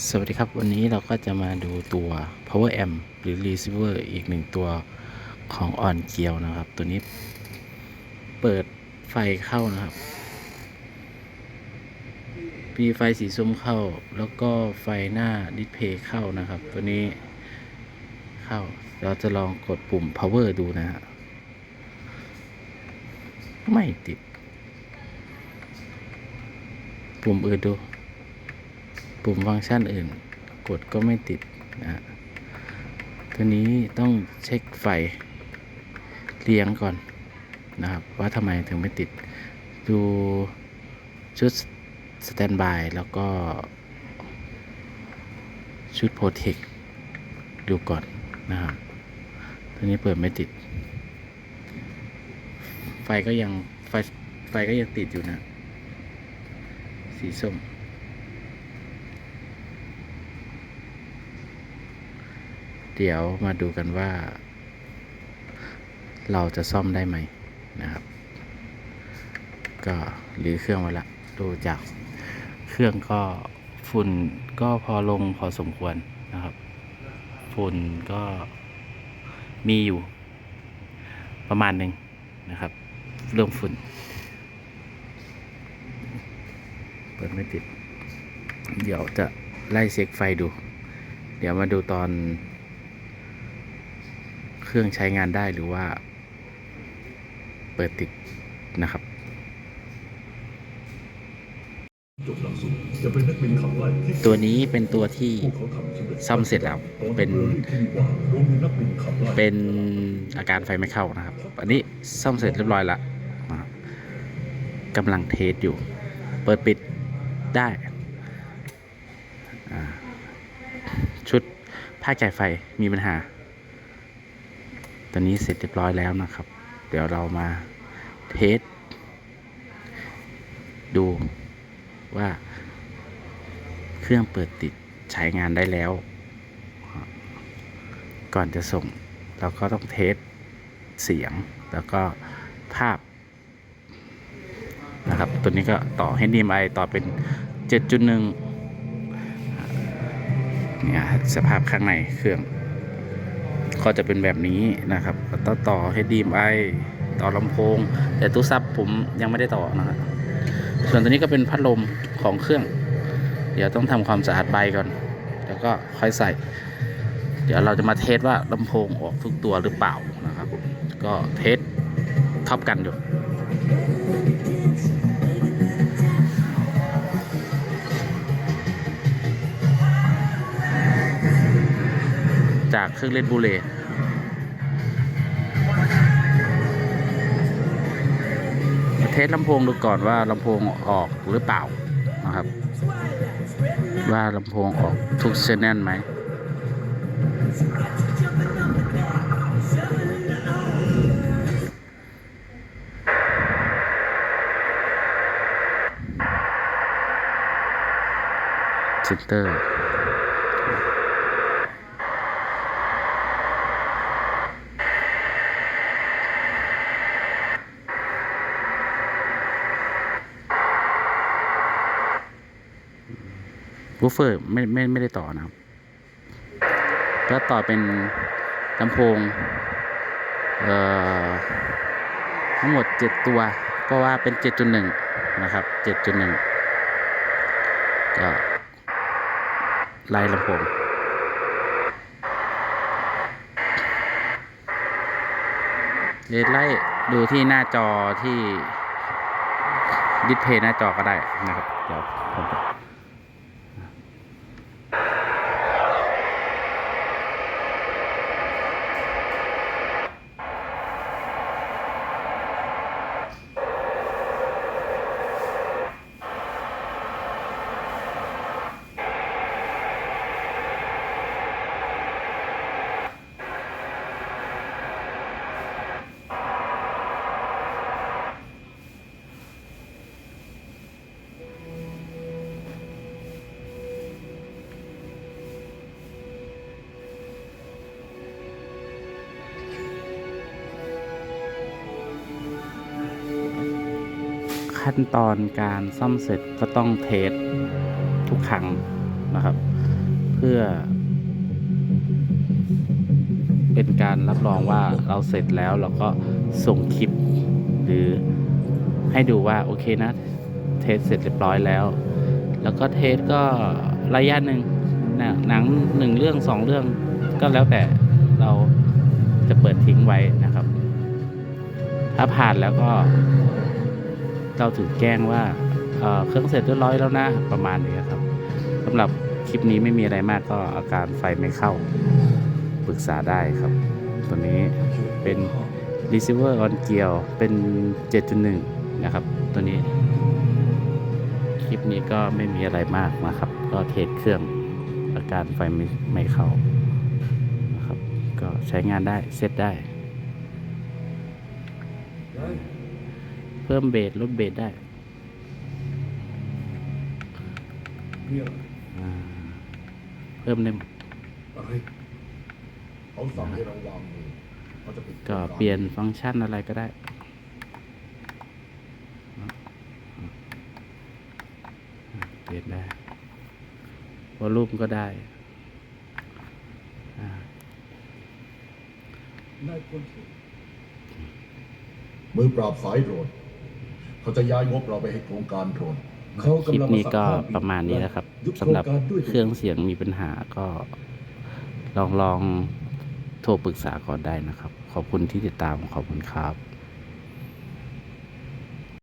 สวัสดีครับ วันนี้เราก็จะมาดูตัว power amp หรือ receiver อีกหนึ่งตัวของอ่อนเกียวนะครับ ตัวนี้เปิดไฟเข้านะครับ มีไฟสีส้มเข้า แล้วก็ไฟหน้าดิสเพย์เข้านะครับ ตัวนี้เข้า เราจะลองกดปุ่ม power ดูนะฮะไม่ติด ปุ่มอื่นดู ปุ่มฟังก์ชันอื่น กดก็ไม่ติดนะฮะตัวนี้ต้องเช็คไฟเรียงก่อนนะครับว่าทำไมถึงไม่ติด ดูชุดสแตนบายแล้วก็ ชุดโปรเทคดูก่อนนะครับตัวนี้เปิดไม่ติด ไฟก็ยังไฟไฟก็ยังติดอยู่นะ สีส้ม เดี๋ยวมาดูกันว่า เราจะซ่อมได้ไหมนะครับ ก็หรือเครื่องไว้ละดูจากเครื่องก็ฝุ่นก็พอลงพอสมควรนะครับ ฝุ่นก็มีอยู่ ประมาณหนึ่งนะครับ เรื่องฝุ่น เปิดไม่ติด เดี๋ยวจะไล่เช็คไฟดู เดี๋ยวมาดูตอน รื่องใช้งานได้หรือว่า เปิดติดนะครับตัวนี้เป็นตัวที่ซ่อมเสร็จแล้ว เป็น เป็นอาการไฟไม่เข้านะครับ อันนี้ซ่อมเสร็จเรียบร้อยละกำลังเทสอยู่ เปิดปิดได้ ชุดผ้าจ่ายไฟมีปัญหา ตอนนี้เสร็จเรียบร้อยแล้วนะครับ เดี๋ยวเรามาเทสดูว่าเครื่องเปิดติดใช้งานได้แล้ว ก่อนจะส่ง เราก็ต้องเทสเสียงแล้วก็ภาพนะครับ ตัวนี้ก็ต่อ HDMI ต่อเป็น 7.1เนี่ยสภาพข้างในเครื่อง ก็จะเป็นแบบนี้นะครับต่อต่อ HDMI ต่อลำโพง แต่ตู้ซับผมยังไม่ได้ต่อนะครับส่วนตัวนี้ก็เป็นพัดลมของเครื่อง เดี๋ยวต้องทำความสะอาดใบก่อน แล้วก็ค่อยใส่ เดี๋ยวเราจะมาเทสว่าลำโพงออกทุกตัวหรือเปล่านะครับ ก็เทสท็อปกันอยู่ จากเครื่องเล่นบูเลตเทสลำโพงดูก่อนว่าลำโพงออกหรือเปล่านะครับ ว่าลำโพงออกทุกเซนแนนไหมเซนเตอร์ วูฟเฟอร์ไม่ไม่ไม่ได้ต่อนะครับก็ต่อเป็นลำโพงเอ่อทั้งหมด 7 ตัว ก็ว่าเป็น 7.1 นะครับ 7.1 ก็ไล่ลำโพงเดไล่ดูที่หน้าจอที่ดิสเพย์หน้าจอก็ได้นะครับ เดี๋ยวผม ขั้นตอนการซ่อมเสร็จก็ต้องเทสทุกครั้งนะครับ เพื่อ เป็นการรับรองว่าเราเสร็จแล้วเราก็ส่งคลิป หรือให้ดูว่าโอเคนะ เทสเสร็จเรียบร้อยแล้ว แล้วก็เทสก็ระยะหนึ่งหนังหนึ่งเรื่องสองเรื่องก็แล้วแต่เราจะเปิดทิ้งไว้นะครับ ถ้าผ่านแล้วก็ เราถึงแจ้งว่าเเครื่องเสร็จเรียบร้อยแล้วนะประมาณนี้ครับสำหรับคลิปนี้ไม่มีอะไรมากก็อาการไฟไม่เข้าปรึกษาได้ครับ ตัวนี้เป็น receiver on gear เป็น 7.1 นะครับ ตัวนี้ คลิปนี้ก็ไม่มีอะไรมากนะครับ ก็เทสเครื่องอาการไฟไม่ไม่เข้านะครับ ก็ใช้งานได้เซตได้ เพิ่มเบสลดเบสได้มีอะไรอ่าเพิ่มได้หมดอะไรเขาสั่งให้เราวางมือเขาจะปิดก็เปลี่ยนฟังก์ชันอะไรก็ได้ เปลี่ยนได้วอลลุ่มก็ได้อ่านายควรเห็นมือปราบสายโดรน เขาจะย้ายงบเราไปให้โครงการโดรนเขาคลิปกำลังนี้ก็สั่งห้ประมาณนี้นะครับยุบโคสำหรับงการด้วยตัวเครื่องเสียงมีปัญหาก็ลองลองโทรปรึกษาก่อนได้นะครับ ขอบคุณที่ติดตามขอบคุณครับ